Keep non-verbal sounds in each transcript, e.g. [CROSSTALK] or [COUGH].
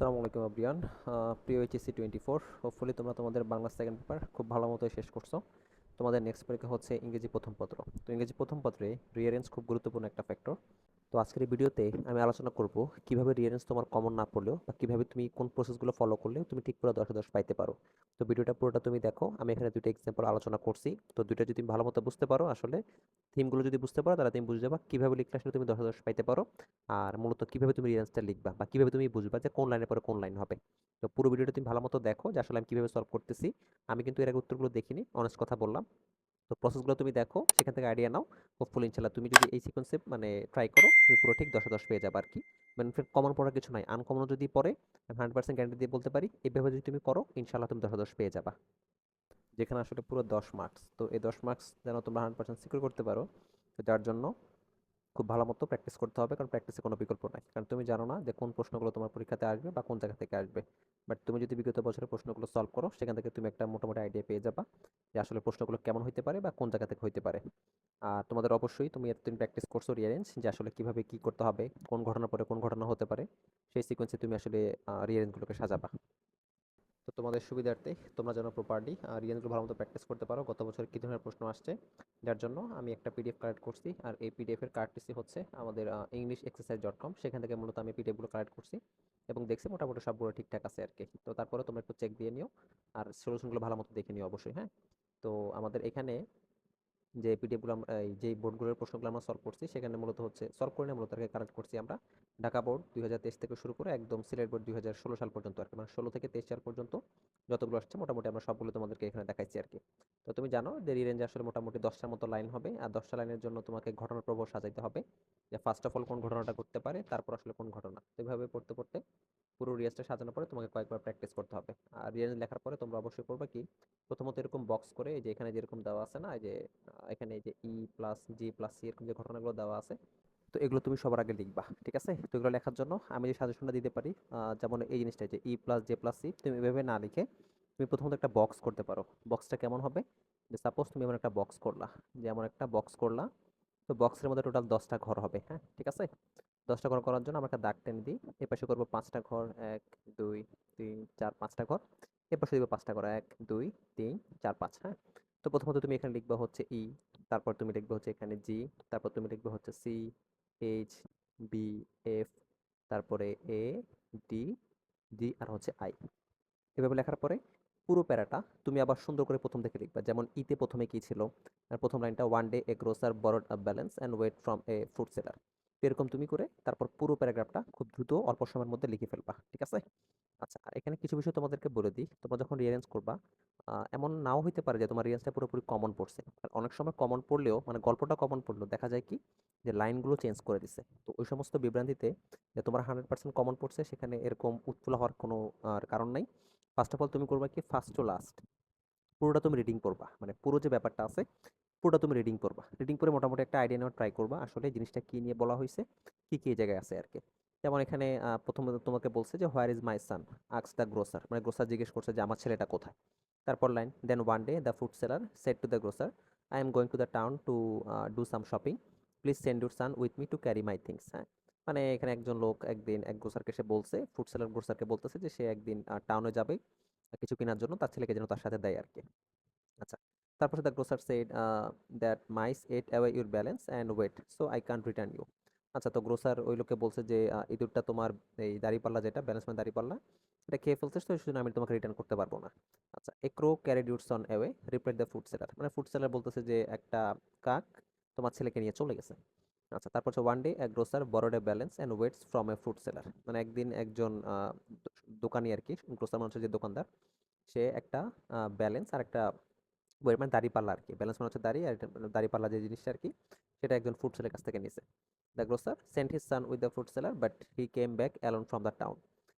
আসসালামু আলাইকুম আব্রিয়ান প্রিয় এইচএসসি টোয়েন্টি ফোর হোপফুলি তোমরা তোমাদের বাংলা সেকেন্ড পেপার খুব ভালো মতো শেষ করছ। তোমাদের নেক্সট পরীক্ষা হচ্ছে ইংরেজি প্রথম পত্র। তো ইংরেজি প্রথম পত্রে রিয়ারেন্স খুব গুরুত্বপূর্ণ একটা ফ্যাক্টর তো আজকের ভিডিওতে আমি আলোচনা করব কীভাবে রিয়ারেন্স তোমার কমন না পড়লেও বা কীভাবে তুমি কোন প্রসেসগুলো ফলো করলে তুমি ঠিক করে দশে দশ পাইতে পারো। তো ভিডিওটা পুরোটা তুমি দেখো, আমি এখানে দুটো এক্সাম্পল আলোচনা করছি। তো দুইটা যদি ভালো মতো বুঝতে পারো, আসলে থিমগুলো যদি বুঝতে পারো, তাহলে তুমি বুঝে যাবা কীভাবে লিখলে আসলে তুমি দশে দশ পাইতে পারো আর মূলত কীভাবে তুমি রিয়ারেন্সটা লিখবা বা কীভাবে তুমি বুঝবা যে কোন লাইনের পরে কোন লাইন হবে। তো পুরো ভিডিওটা তুমি ভালো মতো দেখো যে আসলে আমি কীভাবে সলভ করতেছি। আমি কিন্তু এর আগে উত্তরগুলো দেখিনি অনেস্ট কথা বললাম। তো প্রসেসগুলো তুমি দেখো, সেখান থেকে আইডিয়া নাও। হোপফুল ইনশাল্লাহ তুমি যদি এই সিকোয়েন্সে মানে ট্রাই করো, তুমি পুরো ঠিক দশে দশ পেয়ে যাবে আর কি। মানে কমন পড়ার কিছু নাই আনকমনও যদি পড়ে, আমি হান্ড্রেড পার্সেন্ট গ্যারান্টি দিয়ে বলতে পারি এইভাবে যদি তুমি করো ইনশাল্লাহ তুমি দশে দশ পেয়ে যাবা। যেখানে আসলে পুরো দশ মার্কস তো এই দশ মার্কস যেন তোমরা হান্ড্রেড পার্সেন্ট সিকিউর করতে পারো, তো যার জন্য খুব ভালো মতো প্র্যাকটিস করতে হবে, কারণ প্র্যাকটিসে কোনো বিকল্প নাই। কারণ তুমি জানো না যে কোন প্রশ্নগুলো তোমার পরীক্ষাতে আসবে বা কোন জায়গা থেকে আসবে। বাট তুমি যদি বিগত বছরের প্রশ্নগুলো সলভ করো, সেখান থেকে তুমি একটা মোটামুটি আইডিয়া পেয়ে যাবা যে আসলে প্রশ্নগুলো কেমন হতে পারে বা কোন জায়গা থেকে হইতে পারে। আর তোমাদের অবশ্যই তুমি এতদিন প্র্যাকটিস করছ রিয়ারেঞ্জ যে আসলে কীভাবে কি করতে হবে, কোন ঘটনার পরে কোন ঘটনা হতে পারে, সেই সিকোয়েন্সে তুমি আসলে রিয়ারেঞ্জগুলোকে সাজাবা। তো তোমাদের সুবিধার্থে তোমরা যেন প্রপারলি রিয়াজগুলো ভালো মতো প্র্যাকটিস করতে পারো। গত বছর কী ধরনের প্রশ্ন আসছে? যার জন্য আমি একটা পিডিএফ কালেক্ট করছি। আর এই পিডিএফের কার্ডটিসি হচ্ছে আমাদের ইংলিশ এক্সারসাইজ ডট কম সেখান থেকে মূলত আমি পিডিএফগুলো কালেক্ট করছি এবং দেখছি মোটামুটি সবগুলো ঠিকঠাক আছে আর কি। তো তারপরে তোমরা একটু চেক দিয়ে নিও। আর সলিউশনগুলো ভালো মতো দেখে নিও অবশ্যই হ্যাঁ? তো আমাদের এখানে যে পিডিএফগুলো আমরা এই যে বোর্ডগুলোর প্রশ্নগুলো আমরা সলভ করছি, সেখানে মূলত হচ্ছে সলভ করে মূলত কালেক্ট করছি আমরা। ঢাকা বোর্ড দুই হাজার তেইশ থেকে শুরু করে একদম সিলেট বোর্ড দুই হাজার ষোলো সাল পর্যন্ত আর কি মানে ষোলো থেকে তেইশ সাল পর্যন্ত যতগুলো আসছে মোটামুটি আমরা সবগুলো তোমাদেরকে এখানে দেখাইছি আর কি। তো তুমি জানো যে রেঞ্জ আসলে মোটামুটি দশটার মতো লাইন হবে, আর দশটা লাইনের জন্য তোমাকে ঘটনার প্রভাব সাজাইতে হবে। যে ফার্স্ট অফ অল কোন ঘটনাটা ঘটতে পারে, তারপর আসলে কোন ঘটনা। এভাবে পড়তে পড়তে পুরো রিয়াজটা সাজানোর পরে তোমাকে কয়েকবার প্র্যাকটিস করতে হবে। আর রিয়াজ লেখার পরে তোমরা অবশ্যই করবে কি, প্রথমত এরকম বক্স করে যে এখানে যেরকম দেওয়া আছে না যে এখানে যে E plus G plus C এরকম যে ঘটনাগুলো দেওয়া আছে, তো এগুলো তুমি সবার আগে লিখবা, ঠিক আছে? তো এগুলো লেখার জন্য আমি যে সাজেশনটা দিতে পারি যেমন এই জিনিসটা যে E plus J plus C তুমি এভাবে না লিখে তুমি প্রথমত একটা বক্স করতে পারো। বক্সটা কেমন হবে? যে সাপোজ তুমি এমন একটা বক্স করলা যেমন একটা বক্স করলা, তো বক্সের মধ্যে টোটাল দশটা ঘর হবে হ্যাঁ ঠিক আছে? দশটা ঘর করার জন্য আমরা দাগ টেনে দিই। এ পাশে করব পাঁচটা ঘর, এক, দুই, তিন, চার, পাঁচটা ঘর। এ পাশে দিব পাঁচটা ঘর, এক, দুই, তিন, চার, পাঁচ হ্যাঁ? তো প্রথমত তুমি এখানে লিখবা হচ্ছে ই তারপর তুমি লিখবে হচ্ছে এখানে জি তারপর তুমি লিখবে হচ্ছে সি এইচ বি এফ তারপরে এ ডি ডি আর হচ্ছে আই এভাবে লেখার পরে পুরো প্যারাটা তুমি আবার সুন্দর করে প্রথম থেকে লিখবা। যেমন ইতে প্রথমে কি ছিল? প্রথম লাইনটা one day a grocer borrowed up balance and weight from a fruit seller এরকম তুমি করে তারপর পুরো প্যারাগ্রাফটা খুব দ্রুত অল্প সময়ের মধ্যে লিখে ফেলবা, ঠিক আছে? আচ্ছা আর এখানে কিছু বিষয় তোমাদেরকে বলে দিই। তোমরা যখন রিয়ারেঞ্জ করবা এমন নাও হইতে পারে যে তোমার রিয়ারেঞ্জটা পুরোপুরি কমন পড়ছে। আর অনেক সময় কমন পড়লেও মানে গল্পটা কমন পড়লেও দেখা যায় কি যে লাইনগুলো চেঞ্জ করে দিছে। তো ওই সমস্ত বিভ্রান্তিতে যে তোমার হান্ড্রেড পার্সেন্ট কমন পড়ছে, সেখানে এরকম উৎফুল্ল হওয়ার কোনো, আর কারণ নাই। ফার্স্ট অফ অল তুমি করবা কি ফার্স্ট টু লাস্ট পুরোটা তুমি রিডিং করবা। মানে পুরো যে ব্যাপারটা আছে পুরোটা তুমি রিডিং করবা। রিডিং করে মোটামুটি একটা আইডিয়া নেওয়ার ট্রাই করবা, আসলে জিনিসটা কী নিয়ে বলা হয়েছে, কী কী জায়গায় আছে আর কি যেমন এখানে প্রথমত তোমাকে বলছে যে where is my son asks the grocer মানে গ্রোসার জিজ্ঞেস করছে যে, আমার ছেলেটা কোথায়? তারপর line then one day the food seller said to the grocer I am going to the town to do some shopping please send your son with me to carry my things হ্যাঁ? মানে এখানে একজন লোক একদিন এক গ্রোসারকে সে বলছে food seller গ্রোসারকে বলতেছে যে, সে একদিন টাউনে যাবে, কিছু কেনার জন্য, তার ছেলেকে যেন তার সাথে দেয় আর কি আচ্ছা তারপর the grocer said that mice ate away your balance and weight so I can't return you আচ্ছা তো গ্রোসার ওই লোককে বলছে যে ইঁদুরটা তোমার এই দাঁড়িপাল্লা যেটা ব্যালেন্স মানে দাড়িপাল্লা, এটা খেয়ে ফেলছে তো, সেজন্য আমি তোমাকে রিটার্ন করতে পারব না। আচ্ছা a crow carried yours on away replied the food seller মানে ফুড সেলার বলতেছে যে, একটা কাক তোমার ছেলেকে নিয়ে চলে গেছে। আচ্ছা তারপর হচ্ছে ওয়ান ডে এক grocer borrowed a balance and weights from a food seller মানে একদিন একজন দোকানি আর কি গ্রোসার মানুষের যে দোকানদার, সে একটা ব্যালেন্স আর একটা ওয়েট মানে দাড়িপাল্লা আর কি ব্যালেন্স মানে হচ্ছে দাড়ি আর দাড়িপাল্লা যে জিনিসটা আর কি সেটা একজন ফুড সেলের কাছ থেকে নিছে। The grocer sent his son with the food seller but he came back alone from the town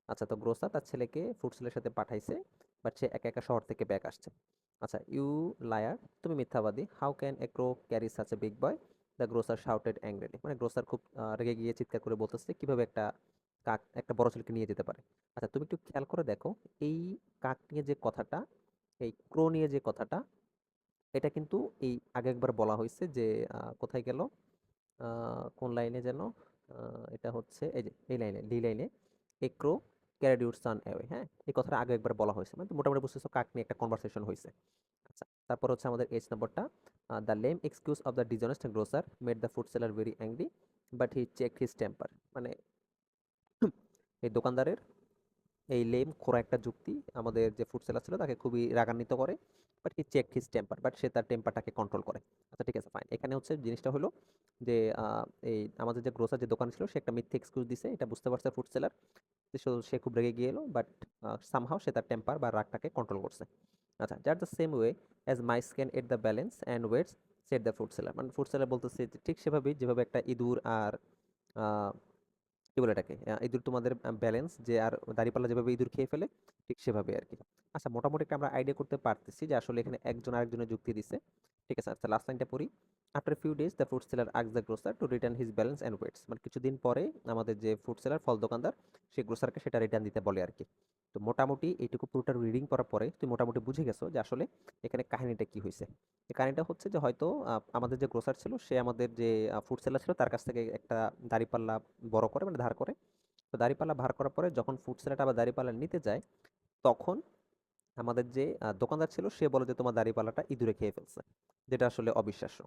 আচ্ছা তো গ্রোসার তার ছেলেকে ফুড সেলের সাথে পাঠাইছে বাট সে একা একা শহর থেকে ব্যাক আসছে। আচ্ছা ইউ লায়ার তুমি মিথ্যাবাদী how can a crow carry such a big boy the grocer shouted angrily মানে গ্রোসার খুব রেগে গিয়ে চিৎকার করে বলতেছে কীভাবে একটা কাক, একটা বড় ছেলেকে নিয়ে যেতে পারে। আচ্ছা তুমি একটু খেয়াল করে দেখো, এই কাক নিয়ে যে কথাটা, এই ক্রো নিয়ে যে কথাটা এটা কিন্তু এই আগে একবার বলা হয়েছে যে কোথায় গেল? কোন লাইনে যেন? এটা হচ্ছে এই যে, এই লাইনে, ডি লাইনে a crow crow carried your son away হ্যাঁ? এই কথাটা আগে একবার বলা হয়েছে। মানে মোটামুটি বুঝতেছো কাক নিয়ে একটা কনভারসেশন হয়েছে। আচ্ছা তারপর হচ্ছে আমাদের এইচ নম্বরটা the lame excuse of the dishonest grocer made the food seller very angry but he check his temper মানে এই দোকানদারের এই লেম খোরা একটা যুক্তি আমাদের যে ফুড সেলার ছিল তাকে খুবই রাগান্বিত করে। But he check his temper but সে তার টেম্পারটাকে কন্ট্রোল করে। আচ্ছা ঠিক আছে ফাইন এখানে হচ্ছে জিনিসটা হলো যে এই আমাদের যে গ্রোসার যে দোকান ছিল, সে একটা মিথ্যে এক্সকিউজ দিছে। এটা বুঝতে পারছে ফুড সেলার সে খুব রেগে গিয়ে এলো বাট সামহাও সে তার টেম্পার বা রাগটাকে কন্ট্রোল করছে। আচ্ছা যার the same way as my scan ate the balance and weights said the food seller মানে ফুড সেলার বলতেছে ঠিক সেভাবেই যেভাবে একটা ইঁদুর আর কি বলে এটাকে? ইঁদুর তোমাদের ব্যালেন্স যে আর দাঁড়িপাল্লা যেভাবে ইঁদুর খেয়ে ফেলে, ঠিক সেভাবে আর কি। আচ্ছা মোটামুটি একটা আমরা আইডিয়া করতে পারতেছি যে আসলে এখানে একজন আরেকজনের যুক্তি দিছে। ঠিক আছে আচ্ছা লাস্ট লাইনটা পড়ি। After few days the food seller asks the grocer to return his balance and weights মানে কিছুদিন পরে আমাদের যে ফুড সেলার ফল দোকানদার সেই গ্রোসারকে সেটা রিটার্ন দিতে বলে আর কি তো মোটামুটি এইটুকু পুরোটা রিডিং করার পরে তুমি মোটামুটি বুঝে গেছো যে আসলে এখানে কাহিনীটা কি হয়েছে। এই কাহিনীটা হচ্ছে যে হয়তো আমাদের যে গ্রোসার ছিল, সে আমাদের যে ফুড সেলার ছিল, তার কাছ থেকে একটা দাড়িপাল্লা বড় করে মানে ধার করে। তো দাড়িপাল্লা ভার করার পরে যখন ফুড সেলারটা আবার দাড়িপাল্লা নিতে যায়, তখন আমাদের যে দোকানদার ছিল, সে বলে যে তোমার দাড়িপাল্লাটা ইঁদুরে খেয়ে ফেলছে। যেটা আসলে অবিশ্বাস্য।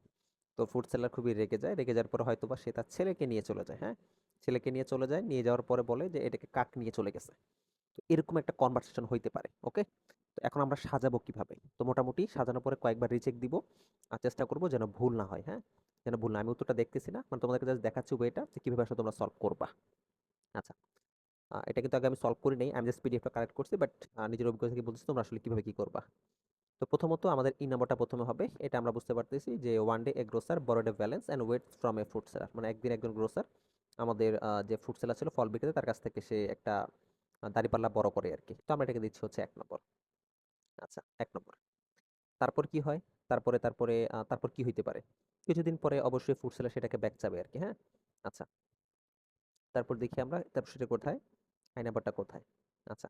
তো ফুড সেলার খুবই রেগে যায়। রেগে যাওয়ার পরে হয়তো বা সে তার ছেলেকে নিয়ে চলে যায় হ্যাঁ? ছেলেকে নিয়ে চলে যায়, নিয়ে যাওয়ার পরে বলে যে, এটাকে কাক নিয়ে চলে গেছে। তো এরকম একটা কনভারসেশন হইতে পারে ওকে তো এখন আমরা সাজাবো কীভাবে? তো মোটামুটি সাজানোর পরে কয়েকবার রিচেক দিব আর চেষ্টা করব যেন ভুল না হয় হ্যাঁ? যেন ভুল না আমি উত্তরটা দেখতেছি না মানে তোমাদেরকে জাস্ট দেখাচ্ছি ওয়েটা যে কীভাবে আসলে তোমরা সলভ করবা। আচ্ছা এটা কিন্তু আগে আমি সলভ করি নাই, আমি জাস্ট পিডিএফটা কালেক্ট করছি বাট নিজের অভিজ্ঞতা থেকে বলছি তোমরা আসলে কীভাবে কী করবা। তো প্রথমত আমাদের ই নাম্বারটা প্রথমে হবে। এটা আমরা বুঝতে পারতেছি যে one day a grocer borrowed the balance and weight from a food seller মানে একদিন একজন গ্রোসার আমাদের যে ফুড সেলার ছিল ফল বিক্রেতা, তার কাছ থেকে সে একটা দাঁড়িপাল্লা বড় করে আর কি তো আমরা এটাকে দিচ্ছি হচ্ছে এক নম্বর। আচ্ছা এক নম্বর। তারপর কি হয়? তারপরে তারপরে তারপর কি হইতে পারে? কিছুদিন পরে অবশ্যই ফুড সেলার সেটাকে ব্যাক যাবে আর কি হ্যাঁ? আচ্ছা। তারপর দেখি আমরা, তারপর সেটা কোথায়? আই নাম্বারটা কোথায়? আচ্ছা।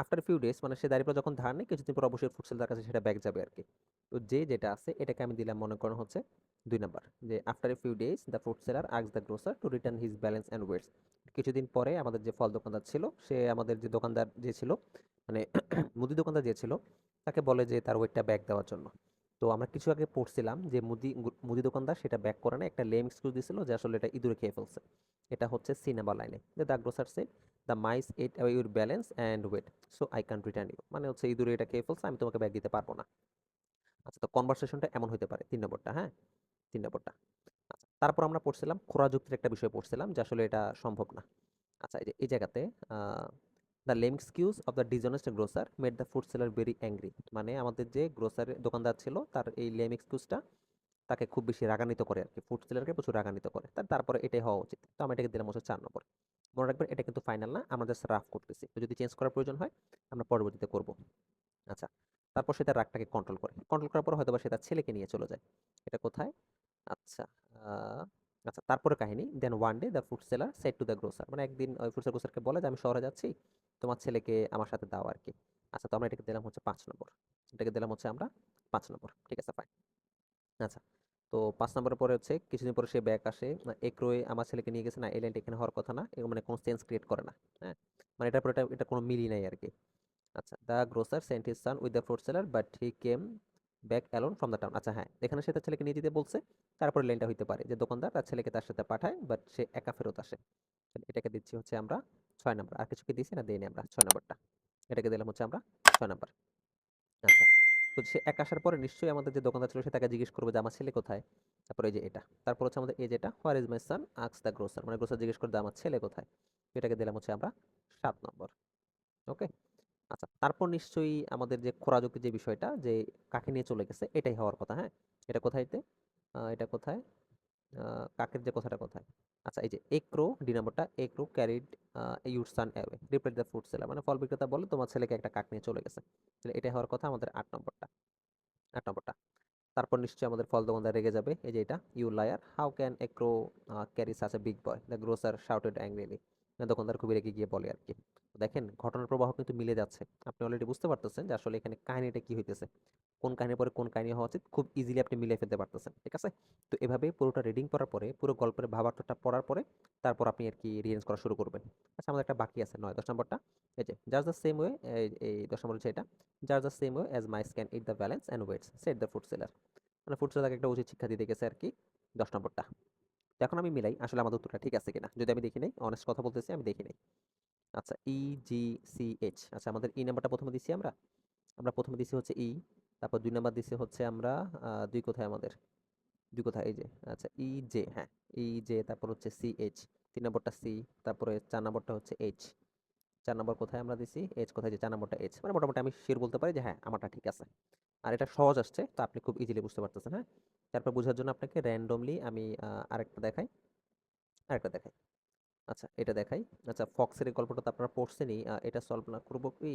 আফটার ফিউ ডেজ মানে সে দাঁড়িয়ে যখন ধার নেই কিছুদিন পর অবশ্যই ফুড সেলার কাছে সেটা ব্যাক যাবে আর কি তো যে যেটা আছে, এটাকে আমি দিলাম মনে করেন হচ্ছে দুই নাম্বার যে after a few days the food seller asks the grocer to return his balance and weights কিছুদিন পরে আমাদের যে ফল দোকানদার ছিল, সে আমাদের যে দোকানদার যে ছিল মানে [CLEARS THROAT] মুদি দোকানদার যে ছিল, তাকে বলে যে তার ওয়েটটা ব্যাক দেওয়ার জন্য। তো আমরা কিছু আগে পড়ছিলাম যে মুদি মুদি দোকানদার সেটা ব্যাক করে না, একটা লেম এক্সকিউজ দিছিল যে আসলে এটা ইঁদুরে খেয়ে ফেলছে। এটা হচ্ছে সি নাম্বার লাইনে the grocer said the mice ate away your balance and weight so I can return you মানে হচ্ছে ইঁদুরে এটা খেয়ে ফেলছে, আমি তোমাকে ব্যাগ দিতে পারব না। আচ্ছা তো কনভারসেশনটা এমন হতে পারে। তিন নম্বরটা হ্যাঁ? তিন নম্বরটা। আচ্ছা তারপর আমরা পড়ছিলাম খোরা যুক্তির একটা বিষয় পড়ছিলাম, যে আসলে এটা সম্ভব না। আচ্ছা এই যে, এই জায়গাতে the lame excuse of the dishonest grocer made the food seller very angry মানে আমাদের যে গ্রোসার দোকানদার ছিল, তার এই লেম এক্সকিউজটা তাকে খুব বেশি রাগান্বিত করে আর কি। ফুড সেলারকে প্রচুর রাগান্বিত করে। তার তারপরে এটাই হওয়া উচিত। তো আমি এটাকে দিলাম হচ্ছে চার নম্বর। মনে রাখবেন এটা কিন্তু ফাইনাল না, আমরা জাস্ট রাফ করতেছি। তো যদি চেঞ্জ করার প্রয়োজন হয়, আমরা পরবর্তীতে করব। আচ্ছা তারপর সে তার রাগটাকে কন্ট্রোল করে। কন্ট্রোল করার পর হয়তো বা সে তার ছেলেকে নিয়ে চলে যায়। এটা কোথায়? আচ্ছা আচ্ছা তারপরে কাহিনী। Then one day the food seller said to the grocer মানে একদিন ওই ফুড সেলার গ্রোসারকে বলে যে, আমি শহরে যাচ্ছি, তোমার ছেলেকে আমার সাথে দাও আর কি আচ্ছা তো আমরা এটাকে দিলাম হচ্ছে পাঁচ নম্বর। এটাকে দিলাম হচ্ছে আমরা পাঁচ নম্বর। ঠিক আছে ফাইন আচ্ছা তো পাঁচ নম্বরের পরে হচ্ছে কিছুদিন পরে সে ব্যাক আসে। একরোয়ে আমার ছেলেকে নিয়ে গেছে, না, এই লাইনটা এখানে হওয়ার কথা না মানে কোনো সেন্স ক্রিয়েট করে না হ্যাঁ? মানে এটার পরে এটা কোনো মিলই নাই আর কি আচ্ছা the grocer sent son with the fruit seller but he came back alone from the town আচ্ছা হ্যাঁ এখানে সে তার ছেলেকে নিয়ে যেতে বলছে, তারপরে লাইনটা হইতে পারে যে দোকানদার তার ছেলেকে তার সাথে পাঠায় বাট সে একা ফেরত আসে। এটাকে দিচ্ছি হচ্ছে আমরা ছয় নম্বর, আর কিছু কি দিয়েছি না, দিইনি আমরা, ছয় নম্বরটা। এটাকে দিলাম হচ্ছে আমরা ছয় নম্বর। তো সে এক আসার পরে নিশ্চয়ই আমাদের যে দোকানদার ছিল সে তাকে জিজ্ঞেস করবে যে, আমার ছেলে কোথায়? তারপরে এই যে এটা। তারপর হচ্ছে আমাদের এই যেটা where is my son asks the grocer মানে গ্রোসার জিজ্ঞেস করবে আমার ছেলে কোথায়? এটাকে দিলাম হচ্ছে আমরা সাত নম্বর। ওকে? আচ্ছা তারপর নিশ্চয়ই আমাদের যে খোরাযুক্তি যে বিষয়টা, যে কাকে নিয়ে চলে গেছে, এটাই হওয়ার কথা হ্যাঁ? এটা কোথায়তে এটা কোথায়? কাকের যে কথাটা কোথায়। আচ্ছা এই যে একরো ডি নম্বরটা a crow carried your son away replied the food seller মানে ফল বিক্রেতা বলে তোমার ছেলেকে একটা কাক নিয়ে চলে গেছে। তাহলে এটা হওয়ার কথা আমাদের আট নম্বরটা আট নম্বরটা তারপর নিশ্চয়ই আমাদের ফল দোকানদার রেগে যাবে। এই যে এটা you liar how can a crow carry such a big boy the grocer shouted angrily দোকানদার খুবই রেগে গিয়ে বলে আর কি দেখেন, ঘটনার প্রবাহ কিন্তু মিলে যাচ্ছে। আপনি অলরেডি বুঝতে পারতেছেন যে আসলে এখানে কাহিনীটা কি হইতেছে। কোন কাহিনীর পরে কোন কাহিনী হওয়া উচিত? খুব ইজিলি আপনি মিলে ফেলতে পারতেছেন, ঠিক আছে? তো এভাবে পুরোটা রিডিং পড়ার পরে, পুরো গল্পের ভাবার্থটা পড়ার পরে, তারপর আপনি আর কি রিয়েন্স করা শুরু করবেন। আচ্ছা আমাদের একটা বাকি আছে, নয়, দশ নম্বরটা। এই যে জাস্ট দ্য সেম ওয়ে এই দশ নম্বর হচ্ছে এটা। Just the same way as my scan eat the balance and weights said the food seller মানে ফুড সেলারকে একটা উচিত শিক্ষা দিতে গেছে আর কি দশ নম্বরটা। এখন আমি মিলাই, আসলে আমাদের উত্তরটা ঠিক আছে কিনা? যদি আমি দেখি নাই অনেস্ট কথা বলতেছি, আমি দেখি নাই। আচ্ছা ই জি সি এইচ আচ্ছা আমাদের ই নাম্বারটা প্রথমে দিছি আমরা? আমরা প্রথমে দিছি হচ্ছে ই তারপর দুই নাম্বার দিছি হচ্ছে আমরা দুই কোথায় আমাদের? দুই কোথায়, এই যে আচ্ছা ই জে হ্যাঁ ই জে তারপর হচ্ছে সি এইচ তিন নম্বরটা সি তারপরে চার নম্বরটা হচ্ছে এইচ চার নম্বর কোথায় আমরা দিছি? এইচ কোথায় যে চার নম্বরটা এইচ মানে মোটামুটি আমি শিওর বলতে পারি যে হ্যাঁ আমারটা ঠিক আছে। আর এটা সহজ আসছে, তো আপনি খুব ইজিলি বুঝতে পারতেছেন হ্যাঁ? তারপর বোঝার জন্য আপনাকে র্যান্ডমলি আমি আরেকটা দেখাই। আরেকটা দেখাই। আচ্ছা এটা দেখাই। আচ্ছা ফক্সের এই গল্পটা তো আপনারা পড়ছেনই এটা সলভ না করব কি?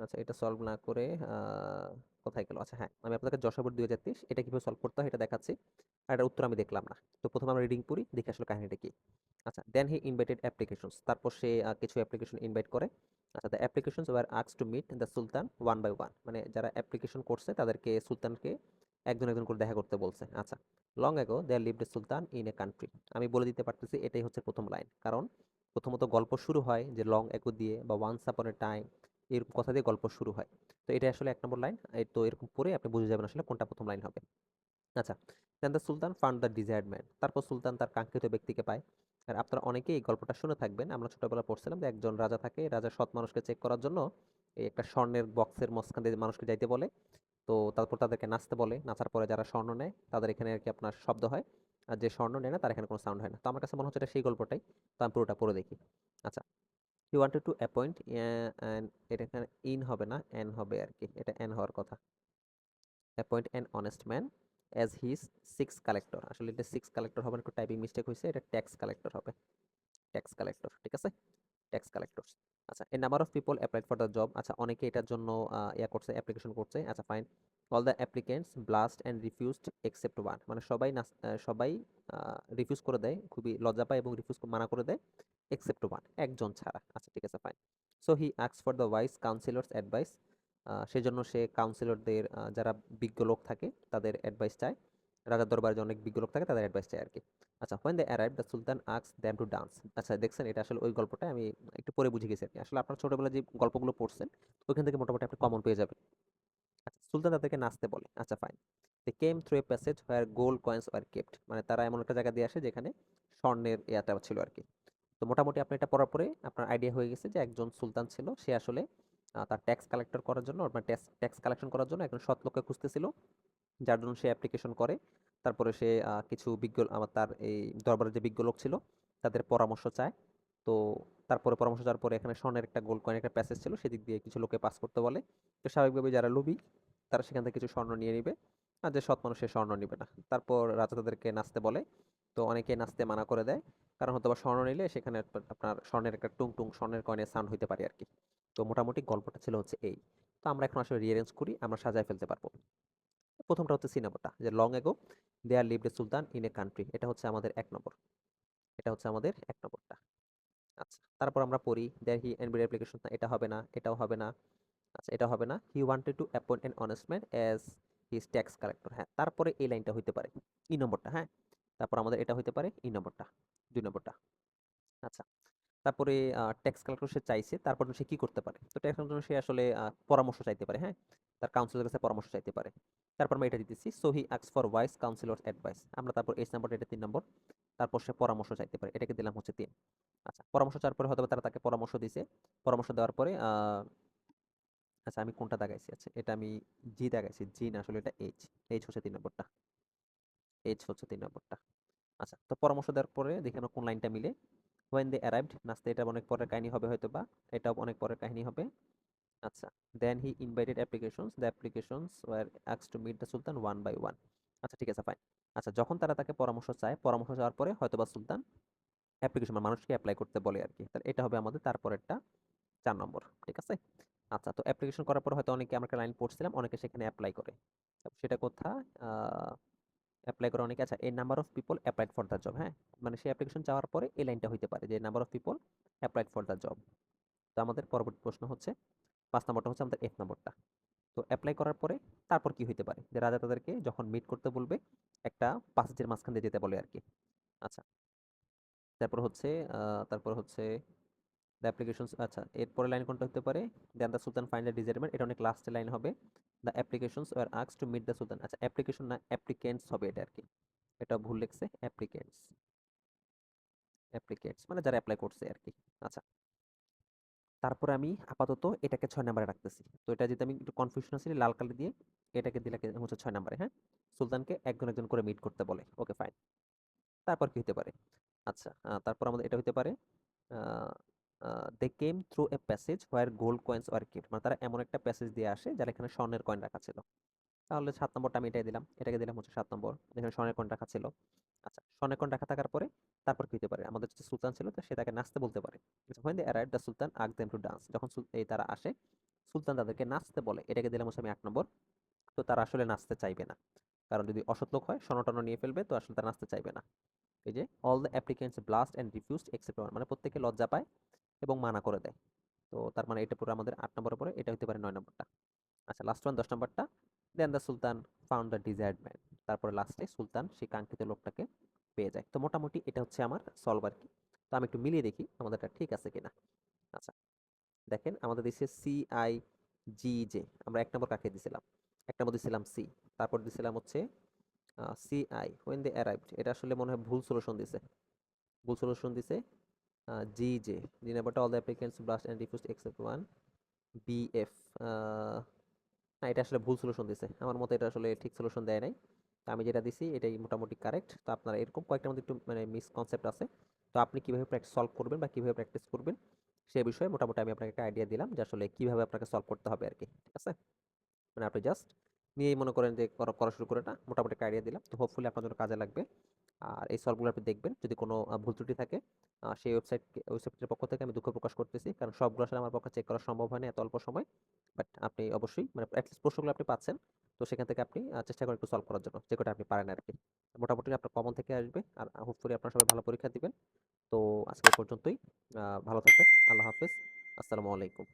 আচ্ছা এটা সলভ না করে কোথায় গেল? আচ্ছা হ্যাঁ আমি আপনাদের যশোবর দুই হাজার এটা কীভাবে সলভ করতে হয় এটা দেখাচ্ছি। আর এটার উত্তর আমি দেখলাম না। তো প্রথমে আমরা রিডিং পড়ি, দেখি আসলে কাহিনীটা কি? আচ্ছা দেন হি ইনভাইটেড অ্যাপ্লিকেশনস তারপর সে কিছু অ্যাপ্লিকেশন ইনভাইট করে। আচ্ছা the applications were আক্স to meet the sultan one by one মানে যারা অ্যাপ্লিকেশন করছে তাদেরকে সুলতানকে একজন একজন করে দেখা করতে বলছে। আচ্ছা long ago there lived a sultan in a country আমি বলে দিতে পারতেছি এটাই হচ্ছে প্রথম লাইন কারণ প্রথমত গল্প শুরু হয় যে লং অ্যাগো দিয়ে বা ওয়ান্স আপন এ টাইম এরকম কথা দিয়ে গল্প শুরু হয়। তো এটা আসলে এক নম্বর লাইন তো এরকম পরে আপনি বুঝে যাবেন আসলে কোনটা প্রথম লাইন হবে। আচ্ছা then the sultan found the desired man তারপর সুলতান তার কাঙ্ক্ষিত ব্যক্তিকে পায়। আর আপনারা অনেকেই এই গল্পটা শুনে থাকবেন। আমরা ছোটবেলা পড়ছিলাম যে একজন রাজা থাকে, রাজা সৎ মানুষকে চেক করার জন্য এই একটা স্বর্ণের বক্সের মাঝখান দিয়ে মানুষকে যাইতে বলে। তো তারপর তাদেরকে নাচতে বলে। নাচার পরে যারা স্বর্ণ নেয়, তাদের এখানে আর কি আপনার শব্দ হয়। আর যে স্বর্ণ নেয় না, তার এখানে কোনো সাউন্ড হয় না। তো আমার কাছে মনে হচ্ছে এটা সেই গল্পটাই। তো আমি পুরোটা পড়ে দেখি। আচ্ছা। হি ওয়ান্টেড টু অ্যাপয়েন্ট এটা এখানে ইন হবে না এন হবে আর কি। এটা এন হওয়ার কথা। Appoint an honest man as his six collector আসলে এটা সিক্স কালেক্টর হবে একটু টাইপিং মিস্টেক হয়েছে এটা ট্যাক্স কালেক্টর হবে। ট্যাক্স কালেক্টর ঠিক আছে? ট্যাক্স কালেক্টর আচ্ছা a number of people applied for the job আচ্ছা অনেকে এটার জন্য ইয়া করছে অ্যাপ্লিকেশন করছে। আচ্ছা fine all the applicants blushed and refused except one মানে সবাই সবাই রিফিউজ করে দেয়, খুবই লজ্জা পায় এবং রিফিউজ মানা করে দেয় এক্সেপ্ট ওয়ান একজন ছাড়া। আচ্ছা ঠিক আছে fine so he আক্স for the wise counsellors advice সেজন্য সে কাউন্সিলরদের যারা বিজ্ঞ লোক থাকে, তাদের অ্যাডভাইস চায়। রাজার দরবারে অনেক বিজ্ঞ লোক থাকে, তাদের অ্যাডভাইস চায় আর কি আচ্ছা when they arrive the sultan আক্স them to dance আচ্ছা দেখছেন, এটা আসলে ওই গল্পটা আমি একটু পরে বুঝে গেছি আর কি আসলে আপনার ছোটবেলায় যে গল্পগুলো পড়ছেন, ওইখান থেকে মোটামুটি আপনি কমন পেয়ে যাবেন। আচ্ছা সুলতান তাদেরকে নাচতে বলে। আচ্ছা fine they came through a passage where gold coins were kept মানে তারা এমন একটা জায়গা দিয়ে আসে যেখানে স্বর্ণের ইয়াটা ছিল আর কি তো মোটামুটি আপনি এটা পড়ার পরে আপনার আইডিয়া হয়ে গেছে যে একজন সুলতান ছিল, সে আসলে তার ট্যাক্স কালেক্টর করার জন্য ট্যাক্স ট্যাক্স কালেকশন করার জন্য একজন সৎ লোককে খুঁজতেছিল। যার জন্য সে অ্যাপ্লিকেশন করে। তারপরে সে কিছু বিজ্ঞ, আমার তার এই দরবারের যে বিজ্ঞ লোক ছিল, তাদের পরামর্শ চায়। তো তারপরে পরামর্শ চাওয়ার পরে এখানে স্বর্ণের একটা গোল্ড কয়েন একটা প্যাসেজ ছিল, সেদিক দিয়ে কিছু লোকে পাস করতে বলে। তো স্বাভাবিকভাবে যারা লোভী, তারা সেখান থেকে কিছু স্বর্ণ নিয়ে নিবে। আর যে সৎ মানুষ সে স্বর্ণ নিবে না। তারপর রাজা তাদেরকে নাচতে বলে। তো অনেকে নাচতে মানা করে দেয়। কারণ হয়তো স্বর্ণ নিলে সেখানে আপনার স্বর্ণের একটা টুং টুং স্বর্ণের কয়েনের সাউন্ড হইতে পারে আর কি তো মোটামুটি গল্পটা ছিল হচ্ছে এই। তো আমরা এখন আসলে রিয়ারেঞ্জ করি, আমরা সাজায় ফেলতে পারব। প্রথমটা হচ্ছে সিনেমাটা, যে long ago there lived a sultan in a country এটা হচ্ছে আমাদের এক নম্বর। এটা হচ্ছে আমাদের এক নম্বরটা। আচ্ছা তারপর আমরা পড়ি দেয়ার হি এনবিড অ্যাপ্লিকেশন এটা হবে না, এটাও হবে না আচ্ছা এটা হবে না। He wanted to appoint an honest as his tax collector হ্যাঁ তারপরে এই লাইনটা হইতে পারে, ই নম্বরটা হ্যাঁ তারপর আমাদের এটা হইতে পারে, ই নম্বরটা, দুই নম্বরটা। আচ্ছা তারপরে ট্যাক্স কালেক্টর সে চাইছে, তারপর সে কি করতে পারে? তো ট্যাক্স কালেক্টর সে আসলে পরামর্শ চাইতে পারে হ্যাঁ তার কাউন্সিলের কাছে পরামর্শ চাইতে পারে। তারপর আমরা এটা দিতেছি so he asks for wise councillor advice আমরা তারপর এইচ নাম্বার এটা তিন নম্বর তারপর সে পরামর্শ চাইতে পারে। এটাকে দিলাম হচ্ছে তিন। আচ্ছা পরামর্শ চাওয়ার পরে হয়তো তারা তাকে পরামর্শ দিছে। পরামর্শ দেওয়ার পরে আচ্ছা আমি কোনটা দাগাইছি? আচ্ছা এটা আমি জি দাগাইছি। জি না আসলে এটা এইচ এইচ হচ্ছে তিন নম্বরটা। এইচ হচ্ছে তিন নম্বরটা। আচ্ছা তো পরামর্শ দেওয়ার পরে দেখি আমরা কোন লাইনটা মিলে। হোয়েন দে অ্যারাইভড নাচতে এটা অনেক পরের কাহিনী হবে হয়তো বা এটাও অনেক পরের কাহিনী হবে। আচ্ছা then he invited applications the applications were আক্স to meet the sultan one by one আচ্ছা ঠিক আছে ফাইন আচ্ছা যখন তারা তাকে পরামর্শ চায়, পরামর্শ চাওয়ার পরে হয়তো বা সুলতান অ্যাপ্লিকেশন মানুষকে অ্যাপ্লাই করতে বলে আর কি। তাহলে এটা হবে আমাদের তারপরেরটা চার নম্বর, ঠিক আছে? আচ্ছা তো অ্যাপ্লিকেশন করার পর হয়তো অনেকে আমরা লাইন পড়ছিলাম, অনেকে সেখানে অ্যাপ্লাই করে। তারপর সেটা কোথায়? অ্যাপ্লাই করে অনেকে। আচ্ছা এই number of people applied for the job হ্যাঁ? মানে সেই অ্যাপ্লিকেশন চাওয়ার পরে এই লাইনটা হইতে পারে যে number of people applied for the job তো আমাদের পরবর্তী প্রশ্ন হচ্ছে পাঁচ নম্বরটা হচ্ছে আমাদের এফ নম্বরটা। তো অ্যাপ্লাই করার পরে তারপর কি হইতে পারে? যে রাজা তাদেরকে যখন মিট করতে বলবে, একটা পাসেজের মাঝখান দিয়ে যেতে বলে আর কি আচ্ছা। তারপর হচ্ছে তারপর হচ্ছে দ্য অ্যাপ্লিকেশন আচ্ছা এরপরে লাইন কোনটা হতে পারে? Then the sultan find the desired man এটা অনেক লাস্টের লাইন হবে। The applications were আক্স to meet the sultan আচ্ছা অ্যাপ্লিকেশন না অ্যাপ্লিকেন্টস হবে এটা আর কি এটা ভুল লিখছে অ্যাপ্লিকেন্টস অ্যাপ্লিকেন্টস মানে যারা অ্যাপ্লাই করছে আর কি আচ্ছা। তারপরে আমি আপাতত এটাকে ছয় নাম্বারে রাখতেছি। তো এটা যদি আমি একটু কনফিউশন আছে লাল কালি দিয়ে এটাকে দিলে হচ্ছে ছয় নাম্বারে হ্যাঁ? সুলতানকে একজন একজন করে মিট করতে বলে। ওকে ফাইন তারপর কি হতে পারে? আচ্ছা তারপর আমাদের এটা হতে পারে they came through a passage where gold coins are kept মানে তারা এমন একটা প্যাসেজ দিয়ে আসে যারা এখানে স্বর্ণের কয়েন রাখা ছিল। তাহলে সাত নম্বরটা আমি এটাই দিলাম। এটাকে দিলাম হচ্ছে সাত নম্বর। যেখানে স্বর্ণের কয়েন রাখা ছিল। আচ্ছা কয়েন রাখা থাকার পরে তারপর কি হতে পারে? আমাদের যে সুলতান ছিল সে তাকে নাচতে বলতে পারে। সুলতান আক দেম টু ডান্স যখন এই তারা আসে, সুলতান তাদেরকে নাচতে বলে। এটাকে দিলাম হচ্ছে আমি এক নম্বর। তো তারা আসলে নাচতে চাইবে না। কারণ যদি অসৎ লোক হয় টর্ণ নিয়ে ফেলবে, তো আসলে তারা নাচতে চাইবে না। এই যে all the applicants blushed and refused except মানে প্রত্যেকে লজ্জা পায় এবং মানা করে দেয়। তো তার মানে এটা পুরো আমাদের আট নম্বরের পরে, এটা হতে পারে নয় নম্বরটা। আচ্ছা লাস্ট ওয়ান দশ নম্বরটা। Then the sultan found the desired man তারপরে লাস্টে সুলতান সেই কাঙ্ক্ষিত লোকটাকে পেয়ে যায়। তো মোটামুটি এটা হচ্ছে আমার সলভ আর কি তো আমি একটু মিলিয়ে দেখি আমাদেরটা ঠিক আছে কিনা। আচ্ছা দেখেন আমাদের দিচ্ছে সি আই জি জে আমরা এক নম্বর কাকে দিছিলাম? এক নম্বর দিছিলাম সি তারপর দিছিলাম হচ্ছে C I when they arrived এটা আসলে মনে হয় ভুল সলিউশন দিছে। ভুল সলিউশন দিছে জি জে জি নাম্বারটা all the applicants blushed and refused except one BF না, এটা আসলে ভুল সলিউশন দিছে। আমার মতে এটা আসলে ঠিক সলিউশন দেয় নাই। তো আমি যেটা দিছি, এটাই মোটামুটি কারেক্ট তো আপনারা এরকম কয়েকটার মধ্যে একটু মানে মিসকনসেপ্ট আছে। তো আপনি কীভাবে প্র্যাকটিস সলভ করবেন বা কীভাবে প্র্যাকটিস করবেন, সে বিষয়ে মোটামুটি আমি আপনাকে একটা আইডিয়া দিলাম যে আসলে কীভাবে আপনাকে সলভ করতে হবে আর কি ঠিক আছে? মানে আপনি জাস্ট নিয়েই মনে করেন যে করা শুরু করে না, মোটামুটি একটা আইডিয়া দিলাম। তো হোপফুলি আপনার জন্য কাজে লাগবে। আর এই সলভগুলো আপনি দেখবেন, যদি কোনো ভুল ত্রুটি থাকে সেই ওয়েবসাইট ওয়েবসাইটের পক্ষ থেকে আমি দুঃখ প্রকাশ করতেছি। কারণ সবগুলো আসলে আমার পক্ষে চেক করা সম্ভব হয় না এত অল্প সময়। বাট আপনি অবশ্যই মানে অ্যাটলিস্ট প্রশ্নগুলো আপনি পাচ্ছেন। তো সেখান থেকে আপনি চেষ্টা করেন একটু সলভ করার জন্য, যে কটা আপনি পারেন আর কি। মোটামুটি আপনার কমন থেকে আসবে আর হোপফুলি আপনার সবাই ভালো পরীক্ষা দিবেন। তো আজকে পর্যন্তই। ভালো থাকবেন। আল্লাহ হাফেজ। আসসালামু আলাইকুম।